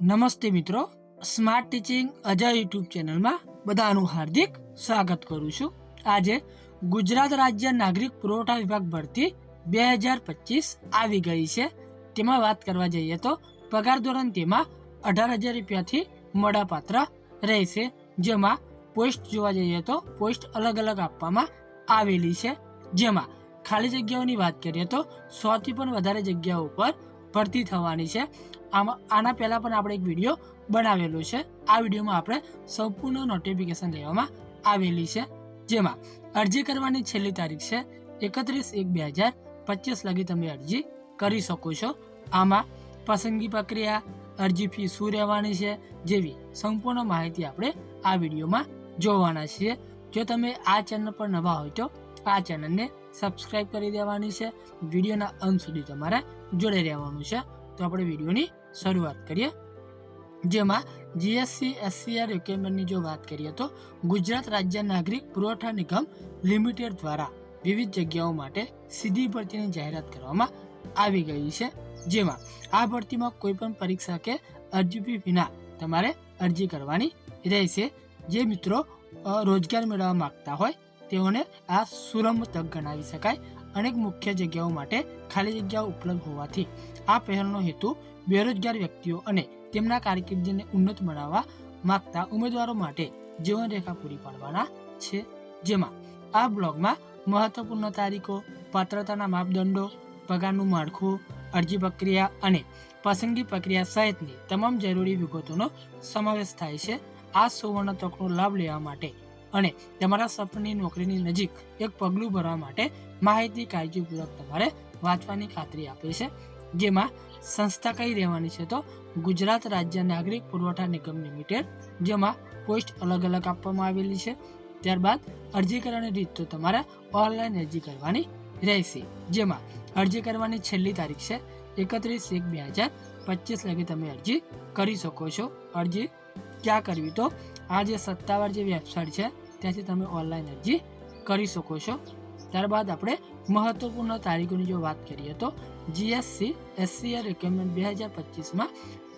નમસ્તે મિત્રો. Smart teaching Ajay YouTube ચેનલમાં બધાનું હાર્દિક સ્વાગત કરું છું. આજે ગુજરાત રાજ્ય નાગરિક પુરવઠા વિભાગ ભરતી બે હજાર પચીસ આવી ગઈ છે. તેમાં વાત કરવા જઈએ તો પગાર ધોરણ તેમાં અઢાર હજાર રૂપિયાથી મળાપાત્ર રહેશે. જેમાં પોસ્ટ જોવા જઈએ તો પોસ્ટ અલગ અલગ આપવામાં આવેલી છે. જેમાં ખાલી જગ્યાઓની વાત કરીએ તો સોથી પણ વધારે જગ્યાઓ ઉપર ભરતી થવાની છે. આમાં, આના પહેલાં પણ આપણે એક વીડિયો બનાવેલો છે. આ વિડીયોમાં આપણે સંપૂર્ણ નોટિફિકેશન લેવામાં આવેલી છે. જેમાં અરજી કરવાની છેલ્લી તારીખ છે એકત્રીસ એક બે હજાર પચીસ. લગી તમે અરજી કરી શકો છો. આમાં પસંદગી પ્રક્રિયા, અરજી ફી શું રહેવાની છે જેવી સંપૂર્ણ માહિતી આપણે આ વિડીયોમાં જોવાના છીએ. જો તમે આ ચેનલ પર નવા હોય તો આ ચેનલને સબસ્ક્રાઈબ કરી દેવાની છે. વિડીયોના અંત સુધી તમારે જોડે રહેવાનું છે. તો આપણે વિડીયોની શરૂઆત કરીએ. જેમાં જીએસસી એસસીઆર રિક્વાયરમેન્ટની જો વાત કરીએ તો ગુજરાત રાજ્ય નાગરિક પુરવઠા નિગમ લિમિટેડ દ્વારા વિવિધ જગ્યાઓ માટે સીધી ભરતીની જાહેરાત કરવામાં આવી ગઈ છે. જેમાં આ ભરતીમાં કોઈ પણ પરીક્ષા કે અરજી ફી વિના તમારે અરજી કરવાની રહેશે. જે મિત્રો રોજગાર મેળવવા માગતા હોય તેઓને આ સુરમ તક ગણાવી શકાય. અનેક મુખ્ય જગ્યાઓ માટે ખાલી જગ્યાઓ ઉપલબ્ધ હોવાથી આ પહેલનો હેતુ બેરોજગાર વ્યક્તિઓ અને તેમના કારકિર્દીને ઉન્નત બનાવવા માંગતા ઉમેદવારો માટે જીવનરેખા પૂરી પાડવાના છે. જેમાં આ બ્લોગમાં મહત્વપૂર્ણ તારીખો, પાત્રતાના માપદંડો, પગારનું માળખું, અરજી પ્રક્રિયા અને પસંદગી પ્રક્રિયા સહિતની તમામ જરૂરી વિગતોનો સમાવેશ થાય છે. આ સુવર્ણ તકનો લાભ લેવા માટે અને તમારા સપની નોકરીની નજીક એક પગલું ભરવા માટે માહિતી કાળજીપૂર્વક તમારે વાંચવાની ખાતરી આપે છે. જેમાં સંસ્થા કઈ રહેવાની છે તો ગુજરાત રાજ્ય નાગરિક પુરવઠા નિગમ લિમિટેડ, જેમાં પોસ્ટ અલગ અલગ આપવામાં આવેલી છે. ત્યારબાદ અરજી કરવાની રીત તો તમારે ઓનલાઈન અરજી કરવાની રહેશે. જેમાં અરજી કરવાની છેલ્લી તારીખ છે એકત્રીસ એક બે હજાર પચીસ લગી તમે અરજી કરી શકો છો. અરજી ક્યાં કરવી તો આ જે સત્તાવાર જે વેબસાઇટ છે ત્યાંથી તમે ઓનલાઈન અરજી કરી શકો છો. ત્યારબાદ આપણે મહત્વપૂર્ણ તારીખોની જો વાત કરીએ તો જીએસસી એસસીઆર રિક્વાયરમેન્ટ બે હજાર પચીસમાં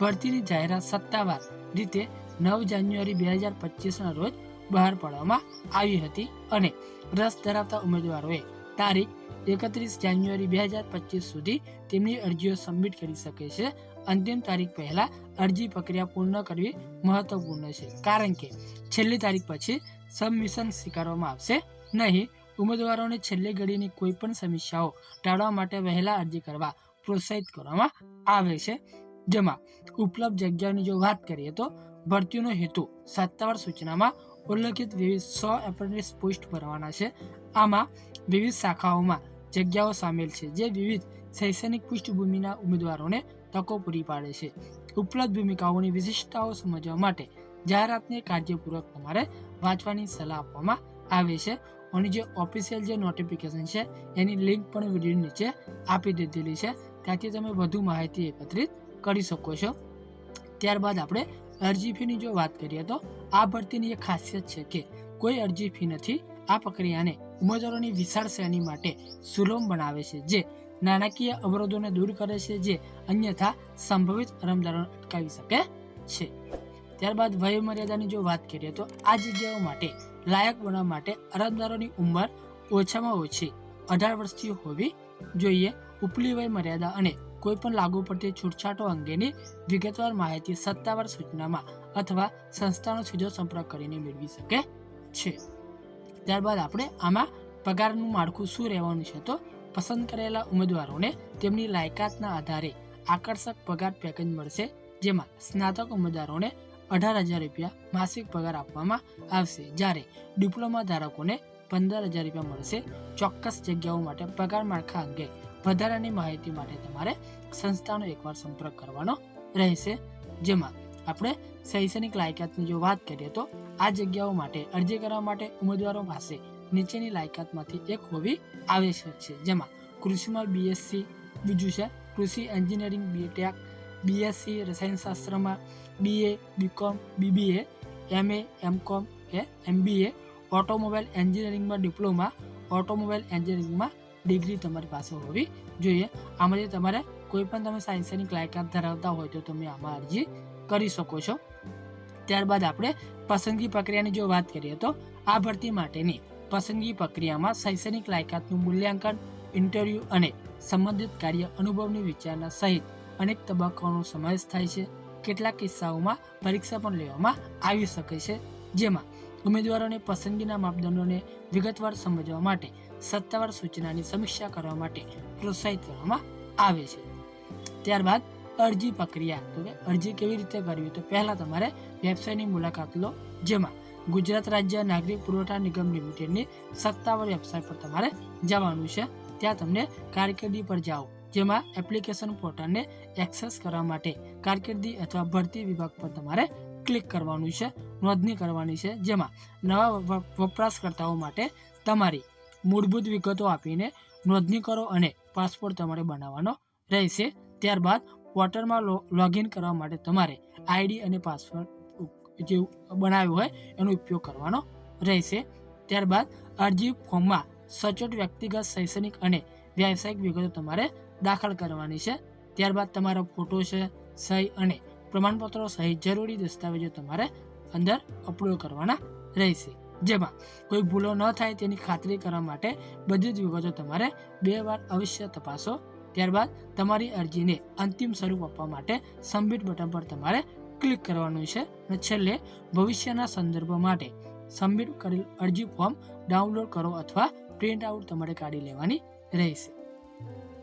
ભરતીની જાહેરાત સત્તાવાર રીતે નવ જાન્યુઆરી બે હજાર પચીસના રોજ બહાર પાડવામાં આવી હતી અને રસ ધરાવતા ઉમેદવારોએ તારીખ એકત્રીસ જાન્યુઆરી બે હજાર પચીસ સુધી તેમની અરજીઓ સબમિટ કરી શકે છે. અંતિમ તારીખ પહેલાં અરજી પ્રક્રિયા પૂર્ણ કરવી મહત્વપૂર્ણ છે. કારણ કે છેલ્લી તારીખ પછી સબમિશન સ્વીકારવામાં આવશે નહીં. ઉમેદવારોને છેલ્લે ઘડીની કોઈ પણ સમસ્યાઓ ટાળવા માટે વહેલા અરજી કરવા પ્રોત્સાહિત કરવામાં આવે છે. જેમાં ઉપલબ્ધ જગ્યાની જો વાત કરીએ તો ભરતીનો હેતુ સત્તાવાર સૂચનામાં ઉલ્લેખિત વિવિધ સો એપ્રેન્ટિસ પોસ્ટ ભરવાના છે. આમાં વિવિધ શાખાઓમાં જગ્યાઓ સામેલ છે જે વિવિધ શૈક્ષણિક પૃષ્ઠભૂમિના ઉમેદવારોને તકો પૂરી પાડે છે. ઉપલબ્ધ ભૂમિકાઓની વિશિષ્ટતાઓ સમજવા માટે જાહેરાતને કાળજીપૂર્વક તમારે વાંચવાની સલાહ આપવામાં આવે છે. અને જે ઓફિશિયલ જે નોટિફિકેશન છે, એની લિંક પણ વીડિયો નીચે આપી દીધેલી છે ત્યાંથી તમે વધુ માહિતી એકત્રિત કરી શકો છો. ત્યારબાદ આપણે અરજી ફીની જો વાત કરીએ તો, આ ભરતીની એક ખાસિયત છે કે, કોઈ અરજી ફી નથી. આ પ્રક્રિયાને ઉમેદવારોની વિશાળ શ્રેણી માટે સુલભ બનાવે છે, જે નાણાકીય અવરોધોને દૂર કરે છે, જે અન્યથા સંભવિત અરજદારોને અટકાવી શકે છે. ત્યારબાદ વય મર્યાદાની જો વાત કરીએ તો આ જગ્યાઓ માટે લાયક બનવા માટે અરજદારોની ઉંમર ઓછામાં ઓછી અઢાર વર્ષથી હોવી જોઈએ. ઉપલી વય મર્યાદા અને કોઈપણ લાગુ પડતી છૂટછાટો અંગેની વિગતવાર માહિતી સત્તાવાર સૂચનામાં અથવા સંસ્થાનો સીધો સંપર્ક કરીને મેળવી શકે છે. ત્યારબાદ આપણે આમાં પગારનું માળખું શું રહેવાનું છે તો પસંદ કરેલા ઉમેદવારોને તેમની લાયકાતના આધારે આકર્ષક પગાર પેકેજ મળશે, જેમાં સ્નાતક ઉમેદવારોને અઢાર હજાર રૂપિયા માસિક પગાર આપવામાં આવશે. જ્યારે ડિપ્લોમા ધારકોને પંદર હજાર રૂપિયા મળશે. ચોક્કસ જગ્યાઓ માટે પગાર માળખા અંગે વધારાની માહિતી માટે તમારે સંસ્થાનો એકવાર સંપર્ક કરવાનો રહેશે. જેમાં આપણે શૈક્ષણિક લાયકાતની જો વાત કરીએ તો આ જગ્યાઓ માટે અરજી કરવા માટે ઉમેદવારો પાસે નીચેની લાયકાતમાંથી એક હોવી આવશ્યક છે. જેમાં કૃષિમાં બીએસસી બીજું છે. કૃષિ engineering BTech BSc રસાયણશાસ્ત્રમાં BA BCom BBA MA MCom કે એમબીએ ઓટોમોબાઈલ એન્જિનિયરિંગમાં ડિપ્લોમા ઓટોમોબાઈલ એન્જિનિયરિંગમાં ડિગ્રી તમારી પાસે હોવી જોઈએ. આમાંથી તમારે કોઈ પણ તમે સાયન્સની લાયકાત ધરાવતા હોય તો તમે આમાં અરજી કરી શકો છો. ત્યારબાદ આપણે પસંદગી પ્રક્રિયાની જો વાત કરીએ તો આ ભરતી માટેની પસંદગી પ્રક્રિયામાં શૈક્ષણિક લાયકાતનું મૂલ્યાંકન ઇન્ટરવ્યૂ અને સંબંધિત કાર્ય અનુભવની વિચારણા સહિત અનેક તબક્કાઓનો સમાવેશ થાય છે. કેટલાક કિસ્સાઓમાં પરીક્ષા પણ લેવામાં આવી શકે છે. જેમાં ઉમેદવારોને પસંદગીના માપદંડોને વિગતવાર સમજવા માટે, સત્તાવાર સૂચનાની સમીક્ષા કરવા માટે પ્રોત્સાહિત કરવામાં આવે છે. ત્યારબાદ અરજી પ્રક્રિયા. તો કે અરજી કેવી રીતે કરવી? તો પહેલાં તમારે વેબસાઇટની મુલાકાત લો, જેમાં ગુજરાત રાજ્ય નાગરિક પુરવઠા નિગમ લિમિટેડની સત્તાવાર વેબસાઇટ પર તમારે જવાનું છે. ત્યાં તમને કારકિર્દી પર જાઓ. જેમાં એપ્લિકેશન પોર્ટલને એક્સેસ કરવા માટે કારકિર્દી અથવા ભરતી વિભાગ પર તમારે ક્લિક કરવાનું છે, નોંધણી કરવાની છે. જેમાં નવા વપરાશકર્તાઓ માટે તમારી મૂળભૂત વિગતો આપીને નોંધણી કરો અને પાસપોર્ટ તમારે બનાવવાનો રહેશે. ત્યારબાદ પોર્ટલમાં લોગિન કરવા માટે તમારે આઈડી અને પાસવર્ડ જે બનાવ્યું હોય એનો ઉપયોગ કરવાનો રહેશે. ત્યારબાદ અરજી ફોર્મમાં સચોટ વ્યક્તિગત શૈક્ષણિક અને વ્યાવસાયિક વિગતો તમારે દાખલ કરવાની છે. ત્યારબાદ તમારો ફોટો છે સહી અને પ્રમાણપત્રો સહિત જરૂરી દસ્તાવેજો તમારે અંદર અપલોડ કરવાના રહેશે. જેમાં કોઈ ભૂલો ન થાય તેની ખાતરી કરવા માટે બધી જ વિગતો તમારે બે વાર અવશ્ય તપાસો. ત્યારબાદ તમારી અરજીને અંતિમ સ્વરૂપ આપવા માટે સબમિટ બટન પર તમારે ક્લિક કરવાનું છે અને છેલ્લે ભવિષ્યના સંદર્ભ માટે સબમિટ કરેલ અરજી ફોર્મ ડાઉનલોડ કરો અથવા પ્રિન્ટ આઉટ તમારે કાઢી લેવાની રહેશે.